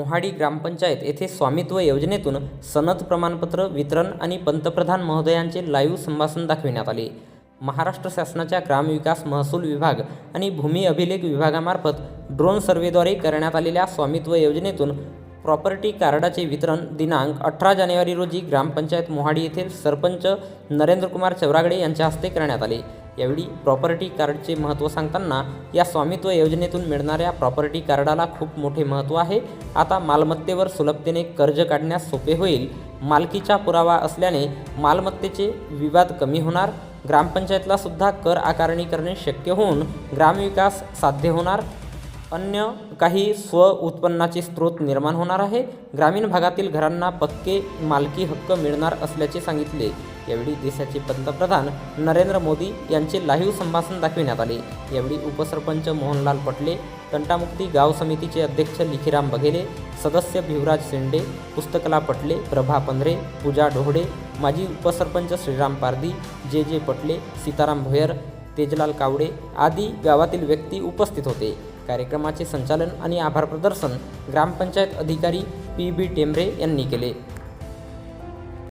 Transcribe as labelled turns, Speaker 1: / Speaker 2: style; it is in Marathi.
Speaker 1: मोहाडी ग्रामपंचायत येथे स्वामित्व योजनेतून सनद प्रमाणपत्र वितरण आणि पंतप्रधान महोदयांचे लाईव्ह संभाषण दाखविण्यात आले. महाराष्ट्र शासनाच्या ग्रामविकास महसूल विभाग आणि भूमी अभिलेख विभागामार्फत ड्रोन सर्व्हेद्वारे करण्यात आलेल्या स्वामित्व योजनेतून प्रॉपर्टी कार्डाचे वितरण दिनांक अठरा जानेवारी रोजी ग्रामपंचायत मोहाडी येथील सरपंच नरेंद्रकुमार चौरागडे यांच्या हस्ते करण्यात आले. यावेळी प्रॉपर्टी कार्डचे महत्त्व सांगताना या स्वामित्व योजनेतून मिळणाऱ्या प्रॉपर्टी कार्डाला खूप मोठे महत्त्व आहे. आता मालमत्तेवर सुलभतेने कर्ज काढण्यास सोपे होईल. मालकीचा पुरावा असल्याने मालमत्तेचे विवाद कमी होणार. ग्रामपंचायतला सुद्धा कर आकारणी करणे शक्य होऊन ग्रामविकास साध्य होणार. अन्य काही स्व उत्पन्नाचे स्रोत निर्माण होणार आहे. ग्रामीण भागातील घरांना पक्के मालकी हक्क मिळणार असल्याचे सांगितले. यावेळी देशाचे पंतप्रधान नरेंद्र मोदी यांचे लाईव्ह संभाषण दाखविण्यात आले. यावेळी उपसरपंच मोहनलाल पटले तंटामुक्ती गाव समितीचे अध्यक्ष लिखीराम बघेले सदस्य भिवराज शेंडे पुस्तकला पटले प्रभा पंधरे पूजा डोहडे माजी उपसरपंच श्रीराम पारदी जे जे पटले सीताराम भोयर तेजलाल कावडे आदी गावातील व्यक्ती उपस्थित होते. कार्यक्रमाचे संचालन आणि आभार प्रदर्शन ग्रामपंचायत अधिकारी पी बी टेंबरे यांनी केले.